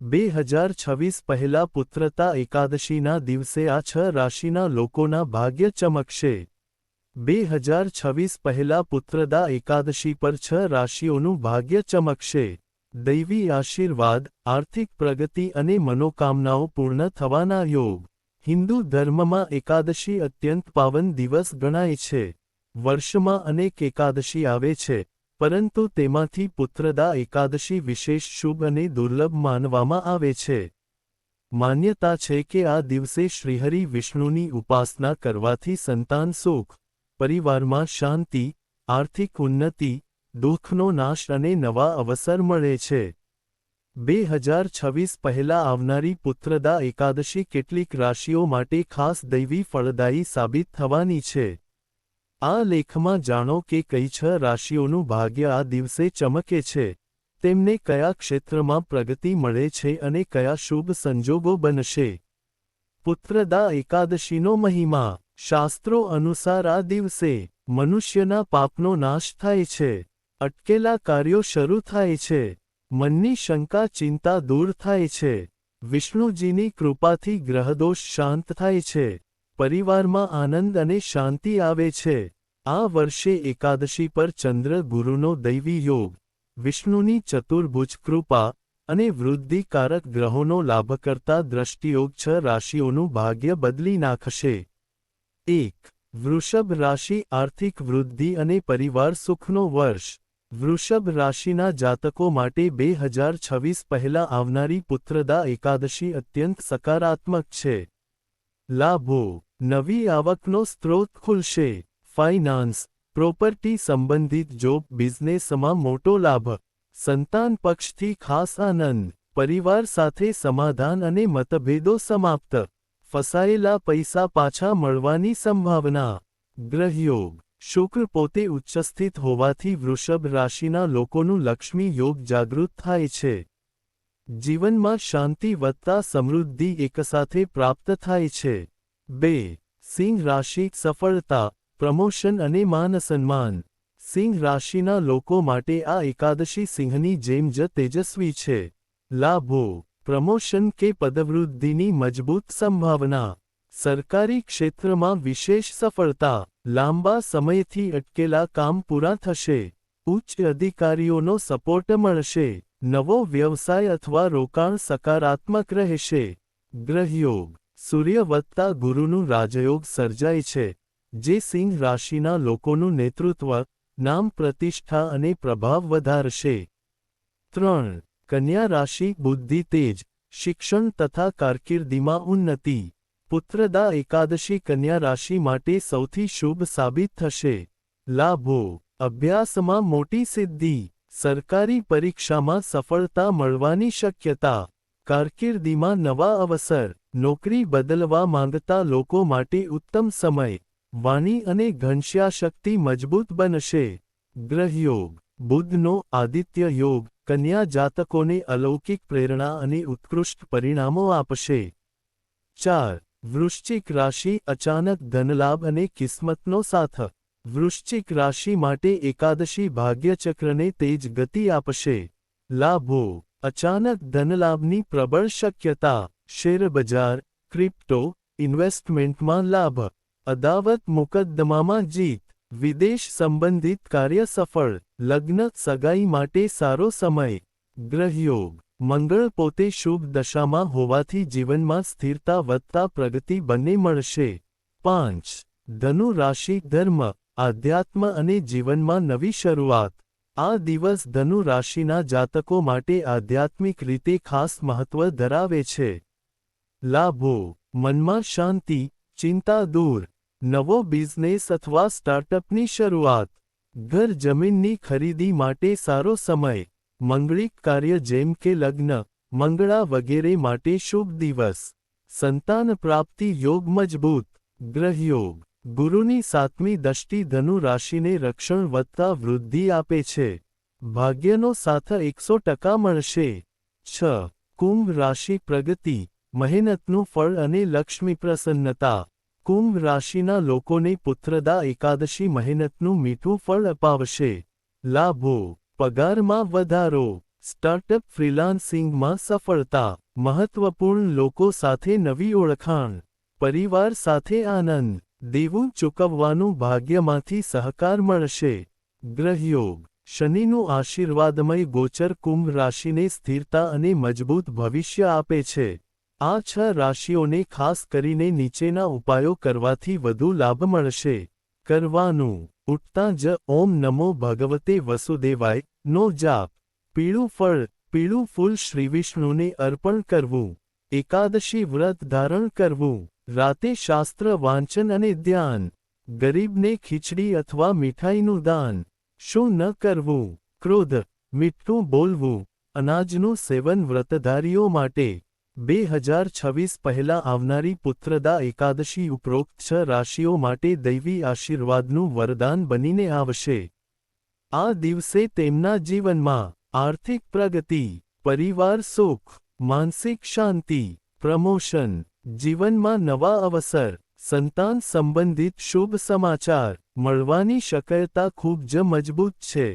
બે હજાર છવ્વીસ પહેલા પુત્રતા એકાદશીના દિવસે આ છ રાશિના લોકોના ભાગ્ય ચમકશે. બે હજાર છવ્વીસ પહેલા પુત્રદા એકાદશી પર છ રાશિઓનું ભાગ્ય ચમકશે. દૈવી આશીર્વાદ, આર્થિક પ્રગતિ અને મનોકામનાઓ પૂર્ણ થવાના યોગ. હિન્દુ ધર્મમાં એકાદશી અત્યંત પાવન દિવસ ગણાય છે. વર્ષમાં અનેક એકાદશી આવે છે. પરંતુ તેમાંથી પુત્રદા એકાદશી વિશેષ શુભ અને દુર્લભ માનવામાં આવે છે. માન્યતા છે કે આ દિવસે શ્રીહરિ વિષ્ણુની ઉપાસના કરવાથી સંતાન સુખ, પરિવારમાં શાંતિ, આર્થિક ઉન્નતિ, દુઃખનો નાશ અને નવા અવસર મળે છે. બે હજાર છવ્વીસ પહેલા આવનારી પુત્રદા એકાદશી કેટલીક રાશિઓ માટે ખાસ દૈવી ફળદાયી સાબિત થવાની છે. આ લેખમાં જાણો કે કઈ છ રાશિઓનું ભાગ્ય આ દિવસે ચમકે છે, તેમને કયા ક્ષેત્રમાં પ્રગતિ મળે છે અને કયા શુભ સંજોગો બનશે. પુત્રદા એકાદશીનો મહિમા, શાસ્ત્રો અનુસાર આ દિવસે મનુષ્યના પાપનો નાશ થાય છે, અટકેલા કાર્યો શરૂ થાય છે, મનની શંકા ચિંતા દૂર થાય છે, વિષ્ણુજીની કૃપાથી ગ્રહદોષ શાંત થાય છે. પરિવારમાં આનંદ અને શાંતિ આવે છે. આ વર્ષે એકાદશી પર ચંદ્ર ગુરુનો દૈવી યોગ, વિષ્ણુની ચતુર્ભુજ કૃપા અને વૃદ્ધિકારક ગ્રહોનો લાભ કરતા દ્રષ્ટિયોગ છ રાશિઓનું ભાગ્ય બદલી નાખશે. એક, વૃષભ રાશિ આર્થિક વૃદ્ધિ અને પરિવાર સુખનો વર્ષ. વૃષભ રાશિના જાતકો માટે બે હજાર છવ્વીસ પહેલા આવનારી પુત્રદા એકાદશી અત્યંત સકારાત્મક છે. લાભો. નવી આવકનો સ્ત્રોત ખુલશે. ફાઇનાન્સ. પ્રોપર્ટી સંબંધિત જોબ બિઝનેસમાં મોટો લાભ. સંતાન પક્ષથી ખાસ આનંદ. પરિવાર સાથે સમાધાન અને મતભેદો સમાપ્ત. ફસાયેલા પૈસા પાછા મળવાની સંભાવના. ગ્રહયોગ. શુક્ર પોતે ઉચ્ચસ્થિત હોવાથી વૃષભ રાશિના લોકોનું લક્ષ્મી યોગ જાગૃત થાય છે. જીવનમાં શાંતિ વધતા સમૃદ્ધિ એકસાથે પ્રાપ્ત થાય છે. બે, સિંહ રાશિ સફળતા, પ્રમોશન અને માન સન્માન. સિંહ રાશિના લોકો માટે આ એકાદશી સિંહની જેમ જ તેજસ્વી છે. લાભો, પ્રમોશન કે પદવૃદ્ધિની મજબૂત સંભાવના. સરકારી ક્ષેત્રમાં વિશેષ સફળતા, લાંબા સમયથી અટકેલા કામ પૂરા થશે. ઉચ્ચ અધિકારીઓનો સપોર્ટ મળશે. નવો વ્યવસાય અથવા રોકાણ સકારાત્મક રહેશે. ગ્રહયોગ. સૂર્ય વત્તા ગુરુનું રાજયોગ સર્જાય છે, જે સિંહ રાશિના લોકોનું નેતૃત્વ, નામ પ્રતિષ્ઠા અને પ્રભાવ વધારશે. ત્રણ. કન્યા રાશિ બુદ્ધિ તેજ, શિક્ષણ તથા કારકિર્દીમાં ઉન્નતિ. પુત્રદા એકાદશી કન્યા રાશિ માટે સૌથી શુભ સાબિત થશે. લાભો. અભ્યાસમાં મોટી સિદ્ધિ. સરકારી પરીક્ષામાં સફળતા મળવાની શક્યતા, કારકિર્દીમાં નવા અવસર, નોકરી બદલવા માંગતા લોકો માટે ઉત્તમ સમય, વાણી અને ઘનશ્યાશક્તિ મજબૂત બનશે. ગ્રહયોગ, બુદ્ધનો આદિત્ય યોગ, કન્યા જાતકોને અલૌકિક પ્રેરણા અને ઉત્કૃષ્ટ પરિણામો આપશે. ચાર, વૃશ્ચિક રાશિ અચાનક ધનલાભ અને કિસ્મતનો સાથ વૃશ્ચિક રાશિ માટે એકાદશી ભાગ્યચક્રને તેજ ગતિ આપશે. લાભો. અચાનક ધનલાભની પ્રબળ શક્યતા. શેરબજાર ક્રિપ્ટો, ઇન્વેસ્ટમેન્ટમાં લાભ. અદાવત મુકદ્દમામાં જીત. વિદેશ સંબંધિત કાર્ય સફળ. લગ્ન સગાઈ માટે સારો સમય. ગ્રહયોગ. મંગળ પોતે શુભ દશામાં હોવાથી જીવનમાં સ્થિરતા વધતા પ્રગતિ બંને મળશે. પાંચ. ધનુ રાશિ ધર્મ. આધ્યાત્મ અને જીવનમાં નવી શરૂઆત. આ દિવસ ધનુ રાશિના જાતકો માટે આધ્યાત્મિક રીતે ખાસ મહત્વ ધરાવે છે. લાભો. મનમાં શાંતિ, ચિંતા દૂર. નવો બિઝનેસ અથવા સ્ટાર્ટઅપની શરૂઆત. ઘર જમીનની ખરીદી માટે સારો સમય. મંગળિક કાર્ય જેમ કે લગ્ન, મંગળા વગેરે માટે શુભ દિવસ. સંતાન પ્રાપ્તિ યોગ મજબૂત. ગ્રહયોગ. ગુરુની સાતમી દષ્ટિ ધનુ રાશિને રક્ષણ વધતા વૃદ્ધિ આપે છે. ભાગ્યનો સાથ એકસો ટકા મળશે. છ. કુંભ રાશિ પ્રગતિ, મહેનતનું ફળ અને લક્ષ્મી પ્રસન્નતા. કુંભ રાશિના લોકોને પુત્રદા એકાદશી મહેનતનું મીઠું ફળ અપાવશે. લાભો, પગારમાં વધારો. સ્ટાર્ટઅપ ફ્રીલાન્સિંગમાં સફળતા, મહત્વપૂર્ણ લોકો સાથે નવી ઓળખાણ. પરિવાર સાથે આનંદ. દેવું ચૂકવવાનું ભાગ્યમાંથી સહકાર મળશે. ગ્રહયોગ. શનિનું આશીર્વાદમય ગોચર કુંભ રાશિને સ્થિરતા અને મજબૂત ભવિષ્ય આપે છે. આ છ રાશિઓને ખાસ કરીને નીચેના ઉપાયો કરવાથી વધુ લાભ મળશે. કરવાનું. ઉઠતા જ ઓમ નમો ભગવતે વસુદેવાય. નો જાપ. પીળું ફળ. પીળું ફૂલ શ્રીવિષ્ણુને અર્પણ કરવું. એકાદશી વ્રત ધારણ કરવું. રાતે શાસ્ત્ર વાંચન અને ધ્યાન. ગરીબને ખીચડી અથવા મીઠાઈનું દાન. શું ન કરવું? ક્રોધ. મીઠું બોલવું. અનાજનું સેવન વ્રતધારીઓ માટે. બે હજાર છવ્વીસ પહેલા આવનારી પુત્રદા એકાદશી ઉપરોક્ત છ રાશિઓ માટે દૈવી આશીર્વાદનું વરદાન બનીને આવશે. આ દિવસે તેમના જીવનમાં આર્થિક પ્રગતિ, પરિવાર સુખ, માનસિક શાંતિ, પ્રમોશન જીવનમાં નવા અવસર સંતાન સંબંધિત શુભ સમાચાર મળવાની શક્યતા ખૂબ જ મજબૂત છે.